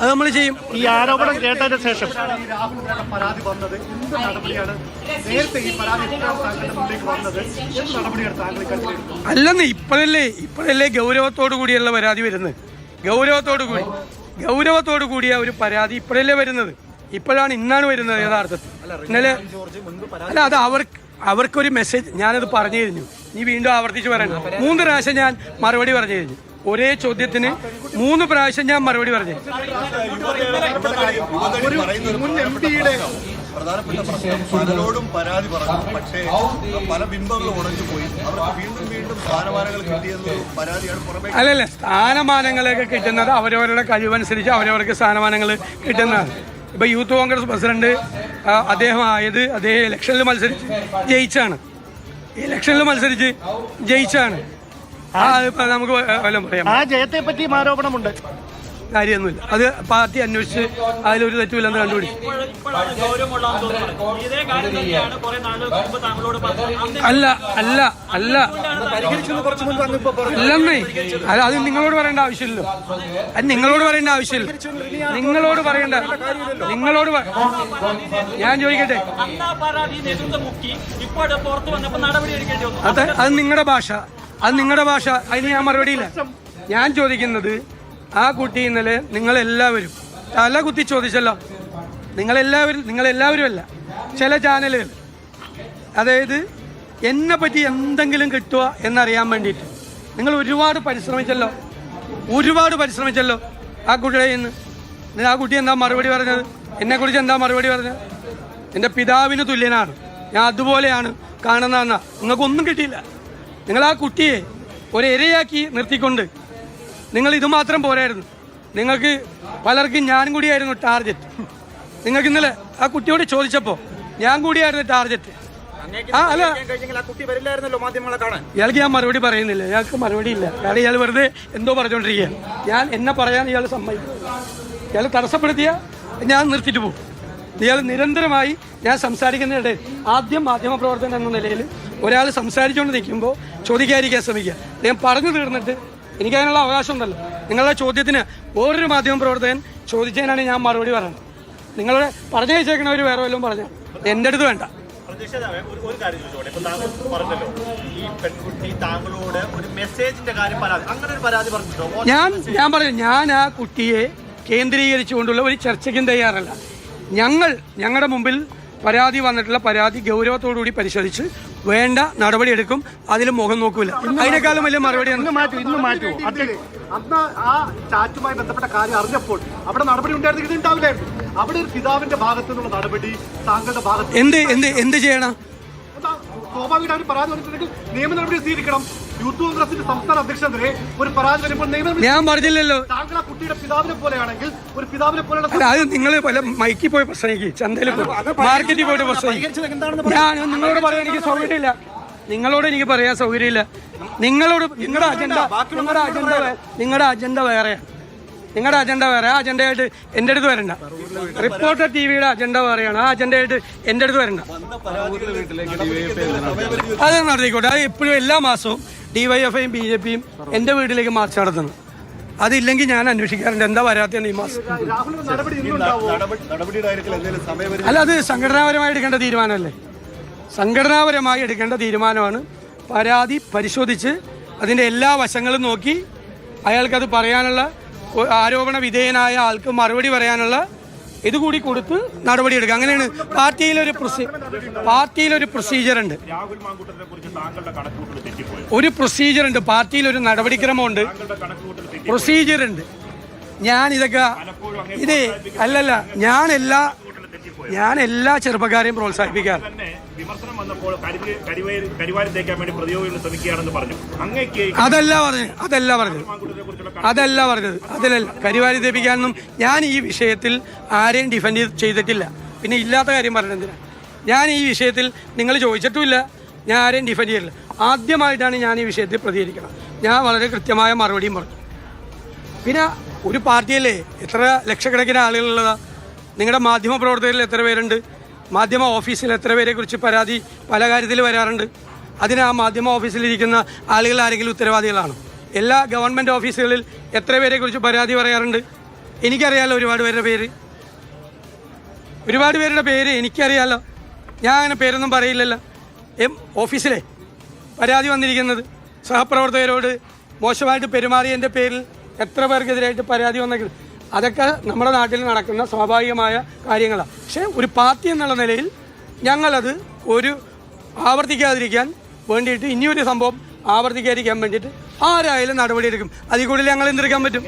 അത് നമ്മൾ ചെയ്യും. ഈ ആരോപണം കേട്ടതിന് ശേഷം. പരാതി വന്നത് എന്ത് നടപടിയാണ്? നേരത്തെ ഈ പരാതി വന്നത് എന്ത് നടപടിയാണ് താങ്കൾ ഇക്കാര്യത്തിൽ എടുത്തത്? അല്ലെന്ന് ഇപ്പോഴല്ലേ ഇപ്പോഴല്ലേ ഗൗരവത്തോടു കൂടിയുള്ള പരാതി വരുന്നത്. ഗൗരവത്തോടു കൂടി ഗൗരവത്തോടു കൂടിയ ഒരു പരാതി ഇപ്പോഴല്ലേ വരുന്നത്. ഇപ്പോഴാണ് ഇന്നാണ് വരുന്നത് യഥാർത്ഥത്തിൽ. ഇന്നലെ അല്ല അത് അവർക്ക് അവർക്കൊരു മെസ്സേജ് ഞാനത് പറഞ്ഞു കഴിഞ്ഞു. നീ വീണ്ടും ആവർത്തിച്ച് പറയണം. മൂന്ന് പ്രാവശ്യം ഞാൻ മറുപടി പറഞ്ഞു കഴിഞ്ഞു. ഒരേ ചോദ്യത്തിന് മൂന്ന് പ്രാവശ്യം ഞാൻ മറുപടി പറഞ്ഞു. ഒരു മുൻ എം പിയുടെ പ്രധാനപ്പെട്ട പ്രശ്നം പലരോടും പരാതി പറഞ്ഞു. പക്ഷേ പല ബിംബങ്ങളും ഉടഞ്ഞു പോയി. അവർക്ക് വീണ്ടും വീണ്ടും സ്ഥാനമാനങ്ങൾ കിട്ടിയെന്നൊരു പരാതിയാണ് പുറമെ അല്ലല്ല സ്ഥാനമാനങ്ങളൊക്കെ കിട്ടുന്നത് അവരവരുടെ കഴിവനുസരിച്ച് അവരവർക്ക് സ്ഥാനമാനങ്ങൾ കിട്ടുന്നതാണ്. ഇപ്പൊ യൂത്ത് കോൺഗ്രസ് പ്രസിഡന്റ് അദ്ദേഹം ആയത് അദ്ദേഹം ഇലക്ഷനിൽ മത്സരിച്ച് ജയിച്ചാണ്. ഇലക്ഷനിൽ മത്സരിച്ച് ജയിച്ചാണ്. നമുക്ക് വല്ലതും പറയാം. ആ ജയത്തെ പറ്റിയും ആരോപണമുണ്ട്. കാര്യമൊന്നുമില്ല. അത് പാർട്ടി അന്വേഷിച്ച് അതിലൊരു തെറ്റുമില്ലെന്ന് കണ്ടുപിടി. ഇപ്പോഴാണ് ഗൗരവമുള്ളതെന്ന് തോന്നുന്നത് ഇതേ കാര്യം തന്നെയാണ് കുറെ നാളുകൾക്ക് മുമ്പ് താങ്കളോട് പറഞ്ഞത് അന്ന് അല്ല അല്ല അല്ല. അല്ലെന്നേ. അത് അത് നിങ്ങളോട് പറയേണ്ട ആവശ്യമില്ലല്ലോ. അത് നിങ്ങളോട് പറയേണ്ട ആവശ്യമില്ല. നിങ്ങളോട് പറയേണ്ട നിങ്ങളോട് ഞാൻ ചോദിക്കട്ടെ? അത് അത് നിങ്ങളുടെ ഭാഷ. അത് നിങ്ങളുടെ ഭാഷ. അതിന് ഞാൻ മറുപടിയില്ല. ഞാൻ ചോദിക്കുന്നത് ആ കുട്ടി ഇന്നലെ നിങ്ങളെല്ലാവരും തല കുത്തി ചോദിച്ചല്ലോ. നിങ്ങളെല്ലാവരും നിങ്ങളെല്ലാവരും അല്ല ചില ചാനലുകൾ. അതായത് എന്നെ പറ്റി എന്തെങ്കിലും കിട്ടുക എന്നറിയാൻ വേണ്ടിയിട്ട്. നിങ്ങൾ ഒരുപാട് പരിശ്രമിച്ചല്ലോ. ഒരുപാട് പരിശ്രമിച്ചല്ലോ ആ കുട്ടിയുടെ ഇന്ന് ആ കുട്ടി എന്താ മറുപടി പറഞ്ഞത്? എന്നെക്കുറിച്ച് എന്താ മറുപടി പറഞ്ഞത്? എന്റെ പിതാവിന് തുല്യനാണ്. ഞാൻ അതുപോലെയാണ് കാണുന്നതെന്നാ. നിങ്ങൾക്കൊന്നും കിട്ടിയില്ല. നിങ്ങൾ ആ കുട്ടിയെ ഒരു ഇരയാക്കി നിർത്തിക്കൊണ്ട് നിങ്ങൾ ഇതുമാത്രം പോരായിരുന്നു. നിങ്ങൾക്ക് പലർക്കും ഞാനും കൂടിയായിരുന്നു ടാർഗറ്റ് നിങ്ങൾക്ക് ഇന്നലെ ആ കുട്ടിയോട് ചോദിച്ചപ്പോൾ ഞാൻ കൂടിയായിരുന്നു ടാർഗറ്റ് ആ അല്ല. ഇയാൾക്ക് ഞാൻ മറുപടി പറയുന്നില്ല. ഇയാൾക്ക് മറുപടി ഇല്ല. കാരണം ഇയാൾ വെറുതെ എന്തോ പറഞ്ഞുകൊണ്ടിരിക്കുക ഞാൻ എന്നെ പറയാൻ ഇയാൾ സമ്മതിക്കും. ഇയാൾ തടസ്സപ്പെടുത്തിയ ഞാൻ നിർത്തിയിട്ട് പോകും. ഇയാൾ നിരന്തരമായി ഞാൻ സംസാരിക്കുന്നതിനിടയിൽ ആദ്യം മാധ്യമപ്രവർത്തകൻ എന്ന നിലയിൽ ഒരാൾ സംസാരിച്ചുകൊണ്ട് നിൽക്കുമ്പോൾ ചോദിക്കാതിരിക്കാൻ ശ്രമിക്കുക. ഞാൻ പറഞ്ഞു തീർന്നിട്ട് എനിക്കതിനുള്ള അവകാശം ഉണ്ടല്ലോ. നിങ്ങളുടെ ചോദ്യത്തിന് ഓരോ മാധ്യമ പ്രവർത്തകൻ ചോദിച്ചതിനാണ് ഞാൻ മറുപടി പറയുന്നത് നിങ്ങളുടെ പറഞ്ഞു വെച്ചേക്കണവർ വേറെ വല്ലതും പറഞ്ഞു എന്റെ അടുത്ത് വേണ്ട. ഒരു കാര്യം ചോദിച്ചോട്ടെ. ഇപ്പൊ താങ്കൾ പറഞ്ഞല്ലോ ഈ പെൺകുട്ടി താങ്കളോട് ഒരു മെസ്സേജിന്റെ കാര്യം പരാതി അങ്ങനെ ഒരു പരാതി പറഞ്ഞിട്ടോ ഞാൻ ഞാൻ പറയും ഞാൻ ആ കുട്ടിയെ കേന്ദ്രീകരിച്ചുകൊണ്ടുള്ള ഒരു ചർച്ചയ്ക്കും തയ്യാറല്ല. ഞങ്ങൾ ഞങ്ങളുടെ മുമ്പിൽ പരാതി വന്നിട്ടുള്ള പരാതി ഗൗരവത്തോടുകൂടി പരിശോധിച്ച് വേണ്ട നടപടിയെടുക്കും അതിൽ മുഖം നോക്കൂല. അതിനേക്കാളും വലിയ മറുപടി ഇന്ന് മാറ്റൂ ഇന്ന് മാറ്റൂ. അത് അന്ന് ആ ചാറ്റുമായി ബന്ധപ്പെട്ട കാര്യം അറിഞ്ഞപ്പോൾ അവിടെ നടപടി ഉണ്ടായിരുന്നെങ്കിൽ ഇത് ഉണ്ടാവില്ലായിരുന്നു അവിടെ ഒരു പിതാവിന്റെ ഭാഗത്തു നിന്നുള്ള നടപടി താങ്കളുടെ ഭാഗത്ത് എന്ത് എന്ത് എന്ത് ചെയ്യണം? എന്താ, സ്വാഭാവികമായിട്ട് ഒരു പരാതി വന്നിട്ടുണ്ടെങ്കിൽ നിയമ നടപടി സ്വീകരിക്കണം. യൂത്ത് കോൺഗ്രസിന്റെ സംസ്ഥാന അധ്യക്ഷനെതിരെ ഒരു പരാതി വരുമ്പോൾ നിയമം ഞാൻ പറഞ്ഞില്ലല്ലോ. താങ്കൾ ആ കുട്ടിയുടെ പിതാവിനെ പോലെയാണെങ്കിൽ ഒരു പിതാവിനെ പോലെയുള്ള അല്ല അത് നിങ്ങൾ പല മൈക്കിൽ പോയി പ്രസംഗിക്കും ചന്തയിൽ പോയി. മാർക്കറ്റിൽ പോയിട്ട് പ്രസംഗിക്കും ഞാൻ നിങ്ങളോട് പറയാൻ എനിക്ക് സൗകര്യമില്ല നിങ്ങളോട് എനിക്ക് പറയാൻ സൗകര്യമില്ല നിങ്ങളോട് നിങ്ങളുടെ അജണ്ട നിങ്ങളുടെ അജണ്ട നിങ്ങളുടെ അജണ്ട വേറെയാണ് നിങ്ങളുടെ അജണ്ട വേറെ. ആ അജണ്ടയായിട്ട് എന്റെ അടുത്ത് വരണ്ട. റിപ്പോർട്ടർ ടി വിയുടെ അജണ്ട വേറെയാണ്. ആ അജണ്ടയായിട്ട് എന്റെ അടുത്ത് വരണ്ട. അത് നടത്തിക്കോട്ടെ. അത് എപ്പോഴും എല്ലാ മാസവും ഡിവൈഎഫ്ഐയും ബി ജെ പിയും എന്റെ വീട്ടിലേക്ക് മാർച്ച് നടത്തുന്നു. അതില്ലെങ്കിൽ ഞാൻ അന്വേഷിക്കാറുണ്ട്. എന്താ വരാത്തതാണ് ഈ മാസം. അല്ല അത് സംഘടനാപരമായി എടുക്കേണ്ട തീരുമാനമല്ലേ? സംഘടനാപരമായി എടുക്കേണ്ട തീരുമാനമാണ് പരാതി പരിശോധിച്ച് അതിന്റെ എല്ലാ വശങ്ങളും നോക്കി അയാൾക്കത് പറയാനുള്ള ആരോപണ വിധേയനായ ആൾക്ക് മറുപടി പറയാനുള്ള ഇതുകൂടി കൊടുത്ത് നടപടിയെടുക്കുക. അങ്ങനെയാണ് പാർട്ടിയിലൊരു പ്രൊസീ പാർട്ടിയിലൊരു തെറ്റിപ്പോയി? ഒരു പാർട്ടിയിൽ ഒരു നടപടിക്രമമുണ്ട്. പ്രൊസീജിയറുണ്ട് പ്രൊസീജിയർ ഉണ്ട് ഞാൻ ഇതൊക്കെ ഇത് അല്ലല്ല ഞാൻ എല്ലാ ഞാൻ എല്ലാ ചെറുപ്പക്കാരെയും പ്രോത്സാഹിപ്പിക്കാറ്. തന്നെ വിമർശനം വന്നപ്പോൾ കരിവാരി തേക്കാൻ വേണ്ടി പ്രതിയോഗികൾ ശ്രമിക്കുകയാണെന്ന് പറഞ്ഞു. അങ്ങേക്ക് അതല്ല പറഞ്ഞത് അതല്ല പറഞ്ഞത്. അതല്ല പറഞ്ഞത്. അതിലല്ല കരിവാരി തേപ്പിക്കാനൊന്നും ഞാൻ ഈ വിഷയത്തിൽ ആരെയും ഡിഫെൻഡ് ചെയ്തിട്ടില്ല. പിന്നെ ഇല്ലാത്ത കാര്യം പറഞ്ഞത് എന്തിനാ? ഞാൻ ഈ വിഷയത്തിൽ നിങ്ങൾ ചോദിച്ചിട്ടുമില്ല. ഞാൻ ആരെയും ഡിഫെൻഡ് ചെയ്തില്ല ആദ്യമായിട്ടാണ് ഞാൻ ഈ വിഷയത്തിൽ പ്രതികരിക്കണം ഞാൻ വളരെ കൃത്യമായ മറുപടിയും പറഞ്ഞു. പിന്നെ ഒരു പാർട്ടിയല്ലേ? എത്ര ലക്ഷക്കണക്കിന് ആളുകളുള്ളതാ. നിങ്ങളുടെ മാധ്യമ പ്രവർത്തകരിൽ എത്ര പേരുണ്ട്? മാധ്യമ ഓഫീസിൽ എത്ര പേരെ കുറിച്ച് പരാതി പല കാര്യത്തിൽ വരാറുണ്ട്? അതിന് ആ മാധ്യമ ഓഫീസിലിരിക്കുന്ന ആളുകൾ ആരെങ്കിലും ഉത്തരവാദികളാണ്? എല്ലാ ഗവൺമെന്റ് ഓഫീസുകളിൽ എത്ര പേരെ കുറിച്ച് പരാതി പറയാറുണ്ട്? എനിക്കറിയാലോ ഒരുപാട് പേരുടെ പേര്. ഒരുപാട് പേരുടെ പേര് എനിക്കറിയാലോ. ഞാൻ അങ്ങനെ പേരൊന്നും പറയില്ലല്ലോ. എം ഓഫീസിലെ പരാതി വന്നിരിക്കുന്നത് സഹപ്രവർത്തകരോട് മോശമായിട്ട് പെരുമാറിയതിന്റെ പേരിൽ എത്ര പേർക്കെതിരായിട്ട് പരാതി വന്നെങ്കിൽ അതൊക്കെ നമ്മുടെ നാട്ടിൽ നടക്കുന്ന സ്വാഭാവികമായ കാര്യങ്ങളാണ്. പക്ഷേ ഒരു പാർട്ടി എന്നുള്ള നിലയിൽ ഞങ്ങളത് ഒരു ആവർത്തിക്കാതിരിക്കാൻ വേണ്ടിയിട്ട് ഇനിയൊരു സംഭവം ആവർത്തിക്കാതിരിക്കാൻ വേണ്ടിയിട്ട് ആരായാലും നടപടിയെടുക്കും. അതിൽ കൂടുതൽ ഞങ്ങൾ എന്തെടുക്കാൻ പറ്റും?